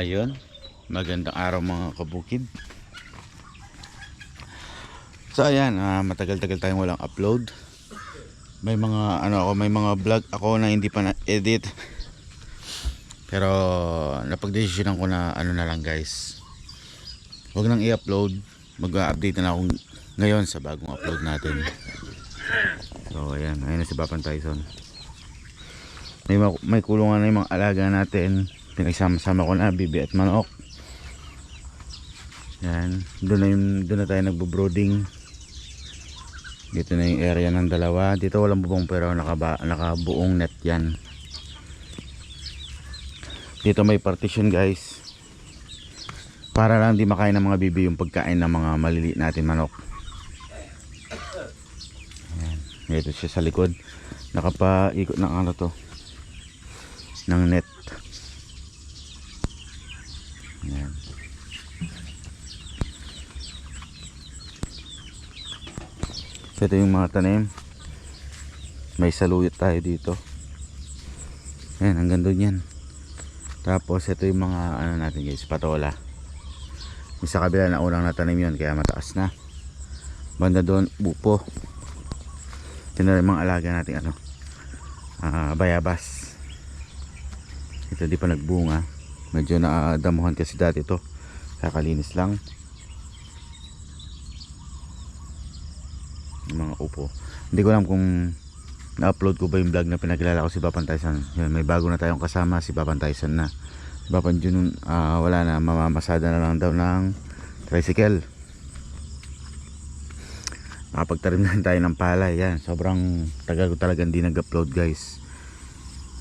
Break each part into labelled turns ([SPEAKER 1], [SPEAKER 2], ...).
[SPEAKER 1] Ayun. Magandang araw mga kabukid. So ayan, ah, matagal-tagal tayong walang upload. May mga ano ako, may mga vlog ako na hindi pa na-edit. Pero napagdesisyonan ko na ano na lang guys. Huwag nang i-upload. Mag-update na ako ngayon sa bagong upload natin. So ayan, ayun na si Papan Tyson. May, ma- may kulungan na yung mga alaga natin. Pinagsama-sama ko na bibi at manok. Yan, doon na yung doon na tayo nagbo-brooding. Dito na yung area ng dalawa. Dito walang bubong pero nakaba, nakabuong net yan. Dito may partition guys. Para lang di makain ng mga bibi yung pagkain ng mga maliliit natin manok. Ayan. Dito siya sa likod. Nakapaikot ng ano to. Ng net. Ayan. So, ito yung mga tanim. May saluyot tayo dito. Ayan, hanggang doon yan. Tapos, ito yung mga ano natin guys, patola. Yung sa kabila na unang natanim yun, kaya mataas na. Banda doon, bupo. Ito na mga alaga natin, ano, ah, bayabas. Ito di pa nagbunga. Medyo naadamuhan kasi dati to. Kakalinis lang. Yung mga upo. Hindi ko alam kung na-upload ko ba yung vlog na pinakilala ko si Papan Tyson. Yun, may bago na tayong kasama si Papan Tyson na. Si Papan Jun, ah, wala na, mamamasada na lang daw ng tricycle. Nakapagtarim na tayo ng palay. Yan, sobrang tagal ko talaga hindi nag-upload guys.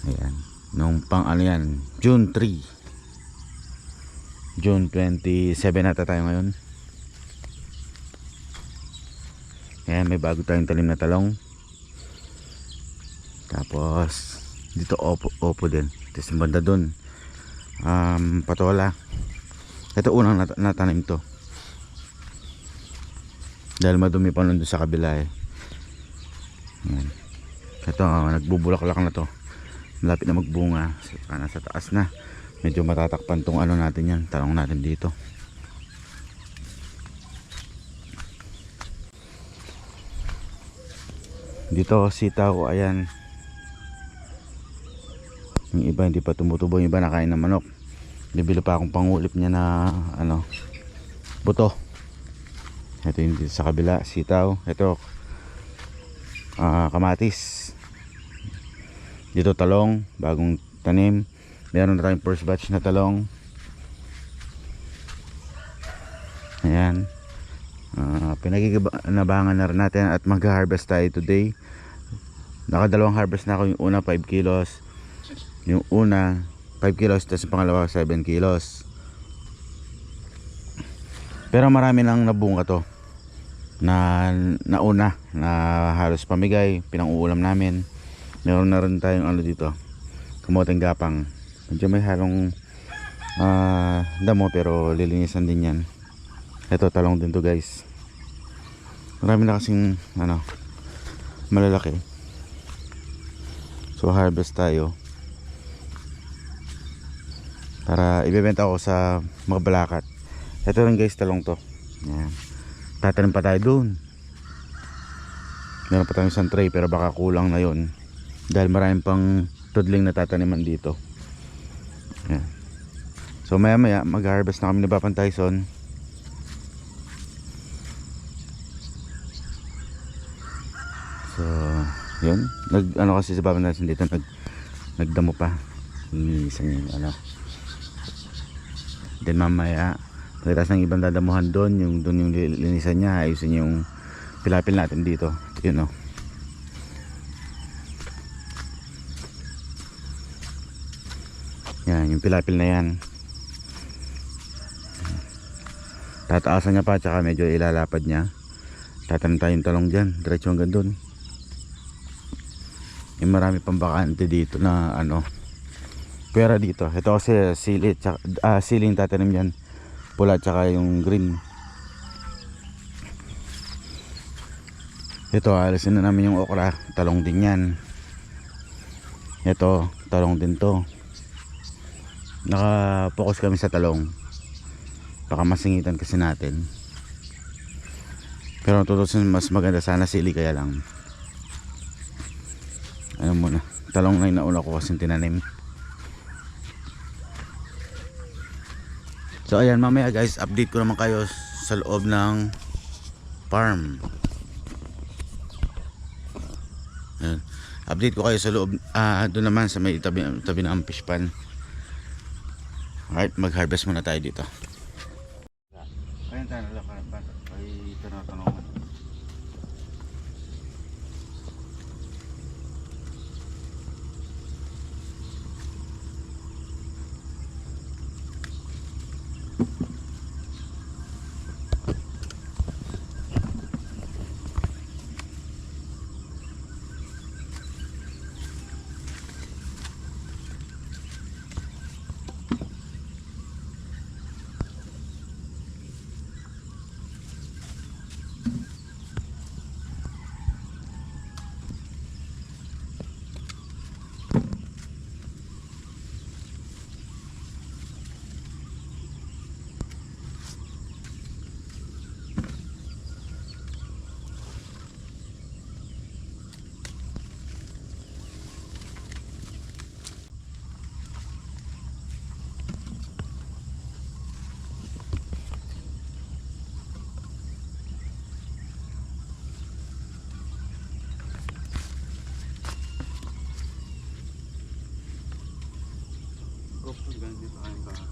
[SPEAKER 1] Ayan. Nung pang ano yan, June 3. June 27 nata tayo ngayon. Ayan, may bago tayong talim na talong. Tapos, dito opo, opo din. Tapos yung banda dun, um, patola. Ito unang nat natanim to. Dahil madumi pa nun sa kabila eh. Ayan. Ito, ah, nagbubulaklak na to. Malapit na magbunga. Saka nasa taas na. Medyo matatakpan tong ano natin yan. Talong natin dito. Dito sitaw, ayan. Yung iba hindi pa tumutubo, yung iba nakain ng manok. Bibili pa akong pangulip niya na ano, buto. Ito yung dito sa kabila, sitaw. Ito, ah, kamatis. Dito talong, bagong tanim. Meron na tayong first batch na talong. Ayan. Uh, pinagiginabangan na rin natin at mag-harvest tayo today. Nakadalawang harvest na ako yung una 5 kilos. Yung una 5 kilos tapos yung pangalawa 7 kilos. Pero marami nang nabunga to. Na nauna na halos pamigay, pinanguulam namin. Meron na rin tayong ano dito. Kamoteng gapang. Medyo may halong ah, damo pero lilinisan din yan. Ito talong din to guys. Marami na kasing ano malalaki. So harvest tayo. Para ibebenta ko sa mga balakat. Ito rin guys talong to. Yan. Tatanim pa tayo doon. Meron pa tayong isang tray pero baka kulang na yon Dahil maraming pang tudling na tataniman dito. Yan. So maya maya mag-harvest na kami ni Bapan Tyson. So, yun. Nag, ano kasi sa baba natin dito, nag, nagdamo pa. Iniisan yung ano. Then mamaya, pagkatapos ng ibang dadamuhan doon, yung doon yung linisan niya, ayusin yung pilapil natin dito. Yun o. Yan, yung pilapil na yan. Tataasan niya pa, tsaka medyo ilalapad niya. Tatanim tayong talong dyan, diretso hanggang doon yung marami pang bakante dito na ano pera dito. Ito kasi sili tsaka, ah, siling tatanim yan. Pula tsaka yung green. Ito alisin na namin yung okra. Talong din yan. Ito talong din to. Naka-focus kami sa talong. Baka masingitan kasi natin. Pero tutusin mas maganda sana sili kaya lang ano muna. Talong na inauna ko kasi tinanim. So ayan mamaya guys update ko naman kayo sa loob ng farm. Ayan. update ko kayo sa loob ah doon naman sa may tabi, tabi ng fish pan. Alright mag harvest muna tayo dito. Ayun tayo nalakaran pa tanatanong
[SPEAKER 2] Pag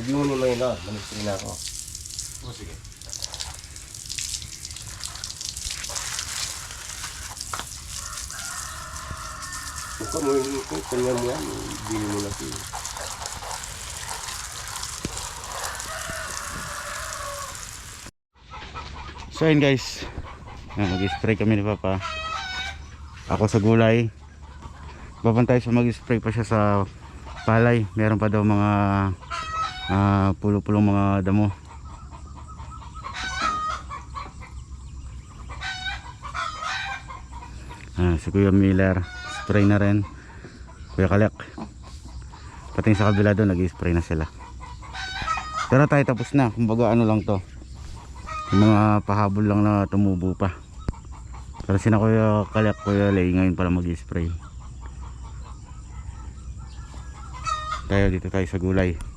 [SPEAKER 2] Juni mo yun, oh, ministry na ako.
[SPEAKER 1] oh sige.
[SPEAKER 2] Kung mo yun, kung kanya mo yan, bili mo na siya.
[SPEAKER 1] So ayun guys. Mag-spray kami ni Papa. Ako sa gulay. Babantay sa mag-spray pa siya sa palay. Meron pa daw mga uh, pulo-pulong mga damo. Uh, si Kuya Miller spray na rin. Kuya Kalek pating sa kabila doon nag-spray na sila. Pero tayo tapos na. Kumbaga ano lang to. Yung mga pahabol lang na tumubo pa. Pero sina Kuya Kalek Kuya Lay ngayon pala mag-spray. Tayo dito tayo sa gulay.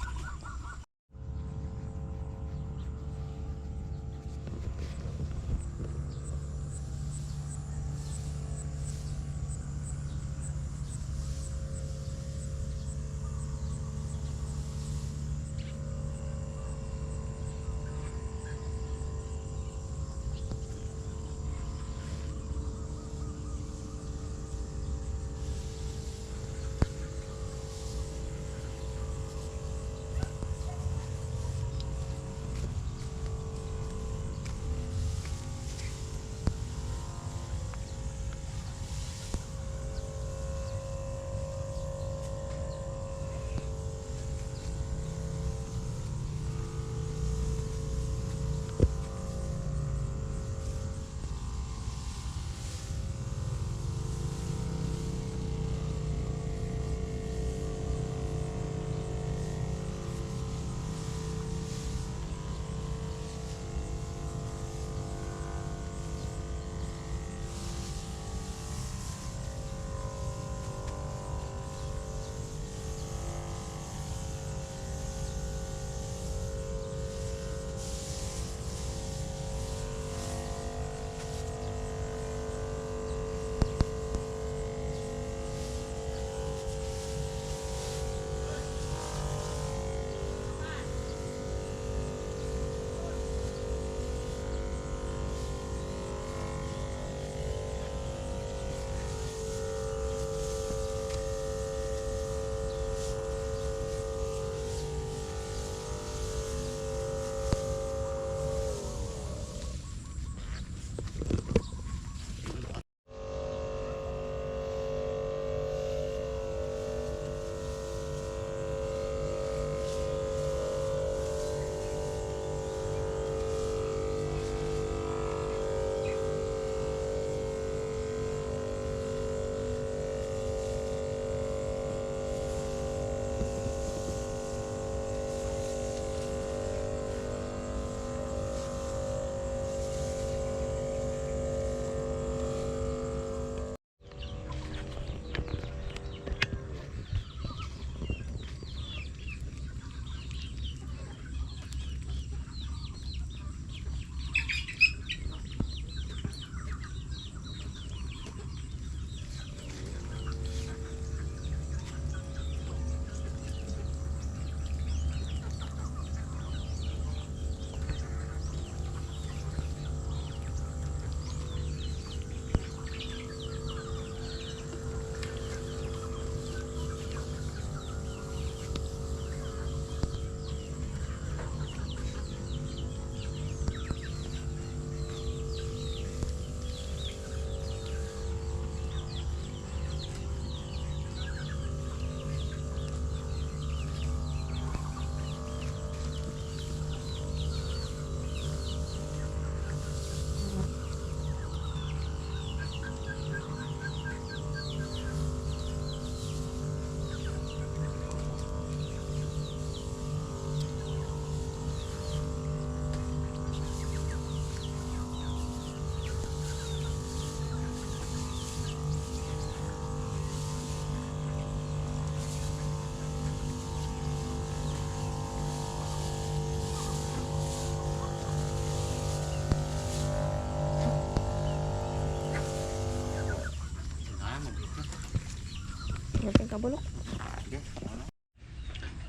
[SPEAKER 3] Kabulok.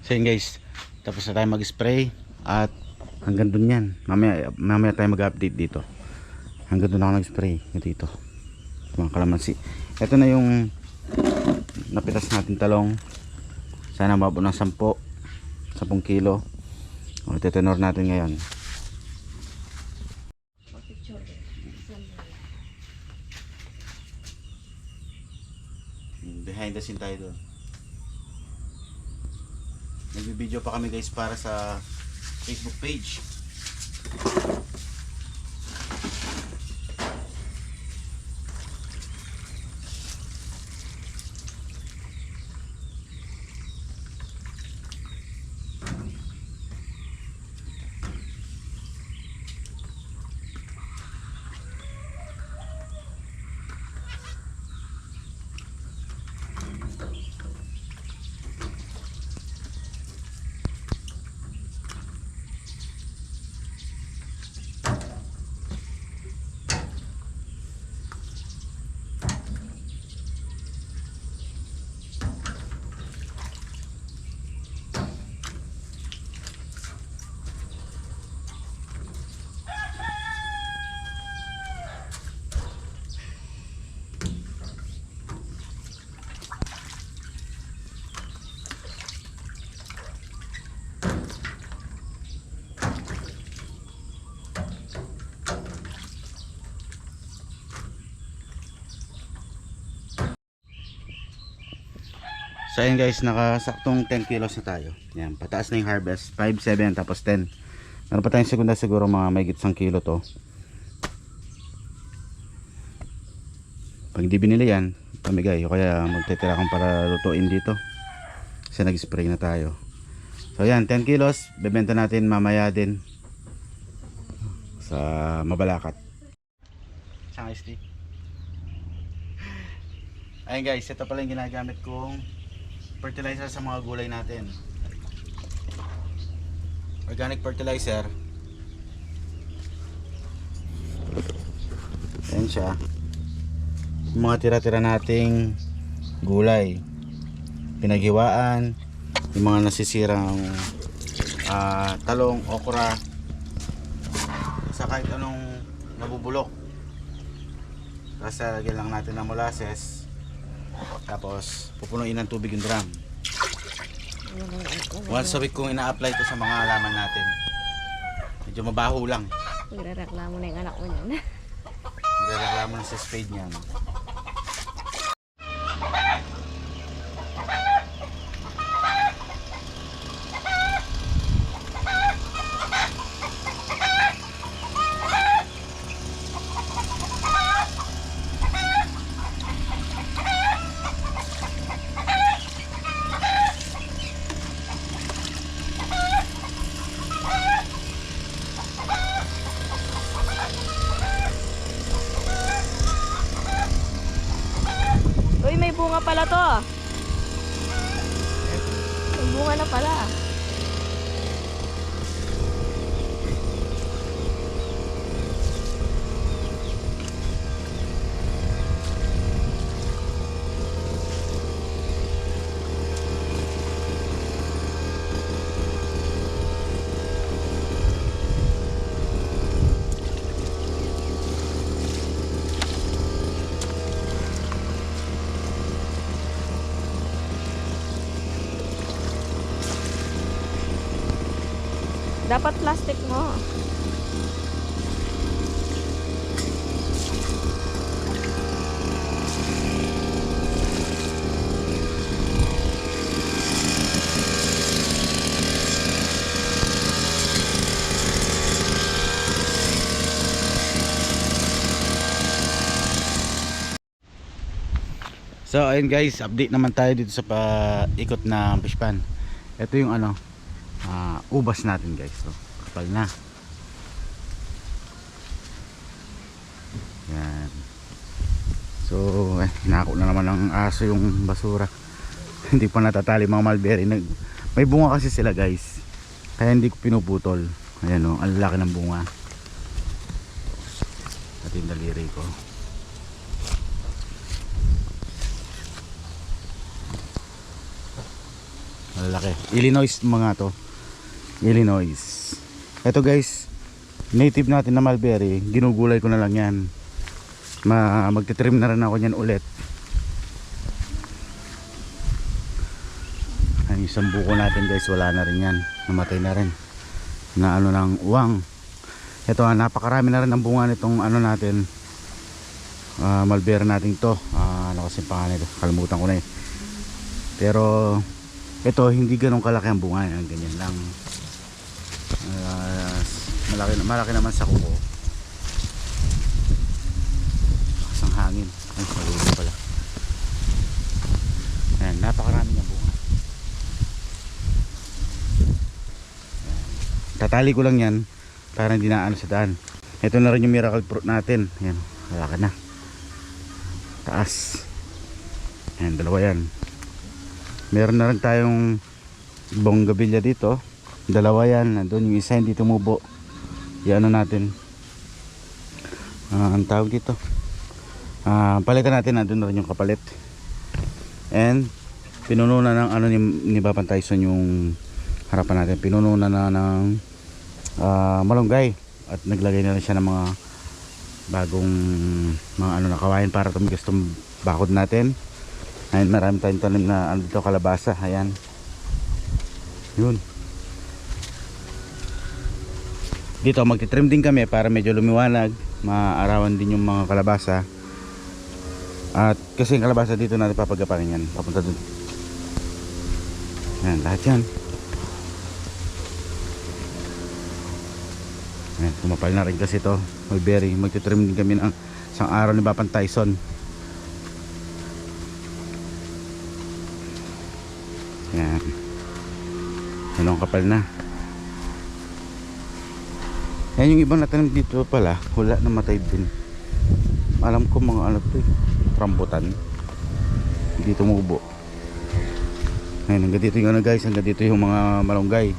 [SPEAKER 1] So yun guys, tapos na tayo mag-spray at hanggang dun yan. Mamaya, mamaya tayo mag-update dito. Hanggang dun ako nag-spray dito. Mga kalamansi. Ito na yung napitas natin talong. Sana mababo ng 10 10 kilo. O, tetenor natin ngayon. Scene tayo doon. Nagbibideo pa kami guys para sa Facebook page. So ayun guys, nakasaktong 10 kilos na tayo. Yan, pataas na yung harvest. 5, 7, tapos 10. Meron pa tayong segunda siguro mga may 1 kilo to. Pag hindi binili yan, pamigay. O kaya magtitira kang para lutuin dito. Kasi nag-spray na tayo. So yan, 10 kilos. Bebenta natin mamaya din. Sa Mabalakat. Shanghai stick. Ayun guys, ito pala yung ginagamit kong fertilizer sa mga gulay natin. Organic fertilizer. Ayan siya. Mga tira-tira nating gulay. Pinaghiwaan. Yung mga nasisirang ah, talong, okra. Sa kahit anong nabubulok. Tapos lagyan lang natin ng molasses. Tapos pupunuin ng tubig yung drum. Once a week kong ina-apply to sa mga halaman natin. Medyo mabaho lang.
[SPEAKER 3] Nagre-reklamo na yung anak mo niyan.
[SPEAKER 1] Nirereklamo na sa spade niyan.
[SPEAKER 3] Uy, may bunga pala to. May bunga na pala. Dapat plastic mo.
[SPEAKER 1] So ayun guys, update naman tayo dito sa paikot na fish pan. Ito yung ano, ah, ubas natin guys. So, kapal na. Yan. So, eh, hinako na naman ng aso yung basura. hindi pa natatali mga mulberry. Nag, may bunga kasi sila guys. Kaya hindi ko pinuputol. Ayan o, ang laki ng bunga. Pati yung daliri ko. Malalaki. Illinois mga to. Illinois. Ito guys, native natin na mulberry. Ginugulay ko na lang yan. Ma magtitrim na rin ako yan ulit. Ang isang buko natin guys, wala na rin yan. Namatay na rin. Na ano ng uwang. Ito ah, napakarami na rin ang bunga nitong ano natin. ah mulberry natin to. Ah, ano kasi pangalan ito? Kalimutan ko na eh. Pero ito hindi ganun kalaki ang bunga yan ganyan lang Ah, malaki, malaki naman sa kuko. Lakas ang hangin. Ay malulog pala. Ayan, napakarami niyang bunga. Ayan. tatali ko lang yan para hindi na ano sa daan. Ito na rin yung miracle fruit natin. Ayan, malaki na. Taas. Ayan, dalawa yan. Meron na rin tayong bonggabilya dito dalawa yan. Nandun yung isa hindi tumubo. Yan ano natin. Ah, ang tawag dito. Ah, palitan natin. Nandun na rin yung kapalit. And pinuno na ng ano ni, ni Bapan Tyson yung harapan natin. Pinuno na na ng ah, malunggay. At naglagay na rin siya ng mga bagong mga ano na kawain para tumigas tong bakod natin. Ayan, marami tayong tanim na ano dito, kalabasa. Ayan. Yun. Dito, magtitrim din kami para medyo lumiwanag. Maarawan din yung mga kalabasa. At kasi yung kalabasa dito natin papagapanin yan. Papunta dun. Ayan, lahat yan. Ayan, kumapal na rin kasi to. Mulberry. Magtitrim din kami ng isang araw ni Bapan Tyson. Yan ang kapal na. Ayan yung ibang natanim dito pala. Wala namatay din. Alam ko mga ano to eh. Rambutan. Hindi tumubo. Ayan, hanggang dito yung ano guys, hanggang dito yung mga malunggay.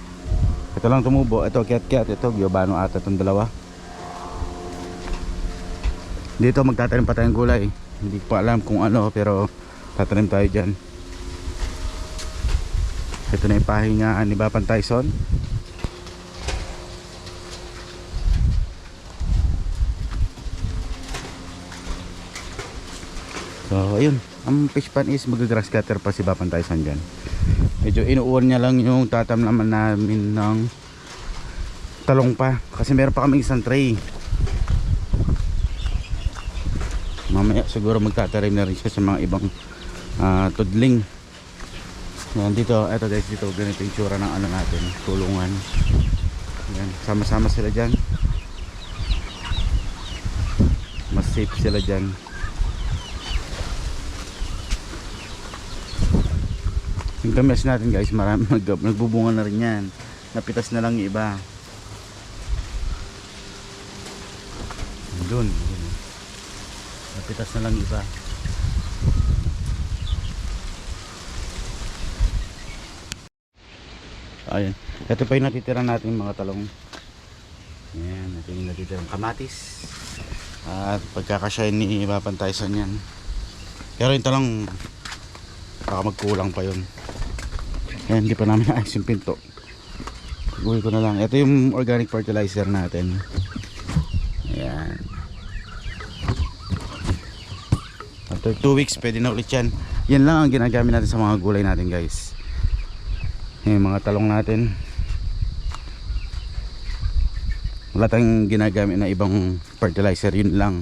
[SPEAKER 1] Ito lang tumubo, ito kiat-kiat, ito giobano ata itong dalawa. Dito magtatanim pa tayong gulay. Hindi pa alam kung ano, pero tatanim tayo dyan. Ito na yung pahingaan ni Bapan Tyson. So, ayun. Ang fish pan is mag-grass cutter pa si Bapan Tyson dyan. Medyo inuuwan niya lang yung tatam naman namin ng talong pa. Kasi meron pa kami isang tray. Mamaya siguro magtatarim na rin siya sa mga ibang ah, tudling. Yan dito, eto guys dito, ganito yung tsura ng ano natin, tulungan. Yan, sama-sama sila dyan. Mas safe sila dyan. Yung kames natin guys, marami nag, nagbubunga na rin yan. Napitas na lang yung iba. Doon. Napitas na lang iba. Ayan. Ito pa yung natitira natin mga talong. Ayan. Ito yung natitirang kamatis. At pagkakasya ni Bapan Tyson yan. Pero yung talong baka magkulang pa yun. Ayan, hindi pa namin naayos yung pinto. Uwi ko na lang. Ito yung organic fertilizer natin. Ayan. After 2 weeks, pwede na ulit yan. Yan lang ang ginagamit natin sa mga gulay natin guys. Yung mga talong natin. Wala tayong ginagamit na ibang fertilizer. Yun lang.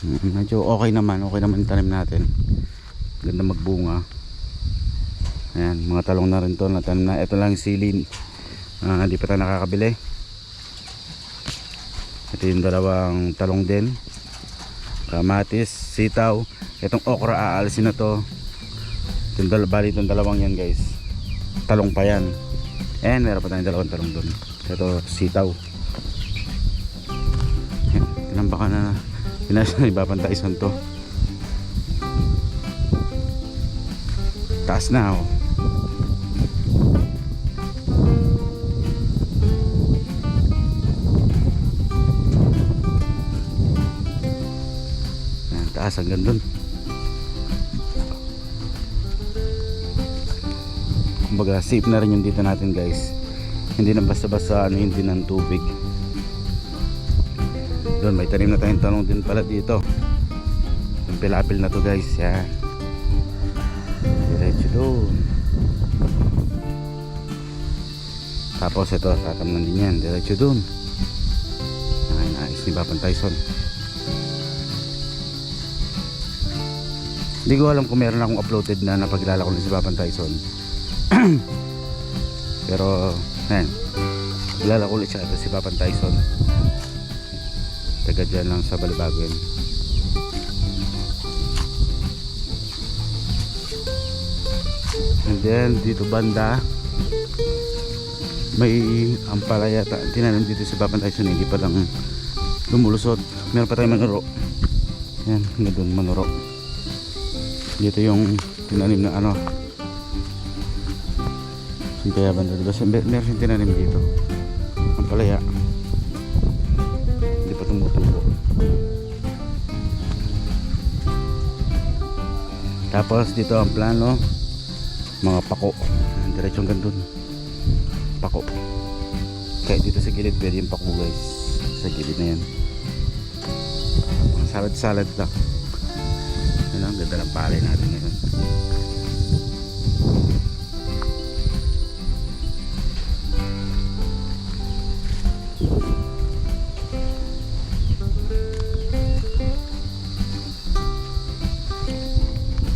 [SPEAKER 1] Mm, Medyo okay naman. Okay naman tanim natin. Ganda magbunga. Ayan, mga talong na rin to. Natanim na. Ito lang silin. Ah, Hindi pa tayo nakakabili. Ito yung dalawang talong din. Kamatis, sitaw. Itong okra aalisin na to. Itong dal bali itong dalawang yan guys. Talong pa yan. And meron pa tayong dalawang talong doon. Ito sitaw. Yan, tinambakan na pinasa na ibabantay son to. Taas na oh. Taas hanggang dun. Kumbaga safe na rin yung dito natin guys. Hindi na basta-basta ano hindi ng tubig. Doon may tanim na tayong tanong din pala dito. Yung pilapil na to guys. Yan. Diretso doon. Tapos ito, tatamnan din yan. Diretso doon. Naayos ni Bapan Tyson. Hindi ko alam kung meron akong uploaded na napagkilala ko na si Bapan Tyson. Pero, ayan. Kilala ko ulit siya. Ito si Bapan Tyson. Taga dyan lang sa Balibago. And then, dito banda, may ampalaya ta- tinanim dito si Bapan Tyson. Hindi pa lang lumulusot. Meron pa tayong manuro. Yan, hanggang doon manuro. Dito yung tinanim na ano, yung kaya banda diba? Mer meron siyang tinanim dito. Ang palaya. Hindi pa tumutubo. Tapos dito ang plano mga pako. Diretsong gandun. Pako. Kaya dito sa gilid pwede yung pako guys. Sa gilid na yan. Salad-salad lang. Palay natin ngayon.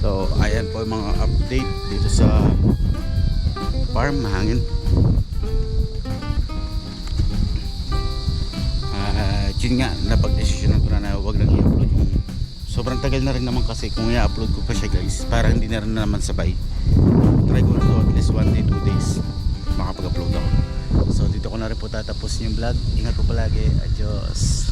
[SPEAKER 1] So, ayan po yung mga update dito sa farm, mahangin. Ah, yun nga, napag-desisyonan ko na na huwag nang i-upload yung sobrang tagal na rin naman kasi kung i-upload ko pa siya guys, parang hindi na rin naman sabay. Try ko na to at least one day, two days makapag-upload ako. So dito ko na rin po tatapusin yung vlog. Ingat po palagi. Adios.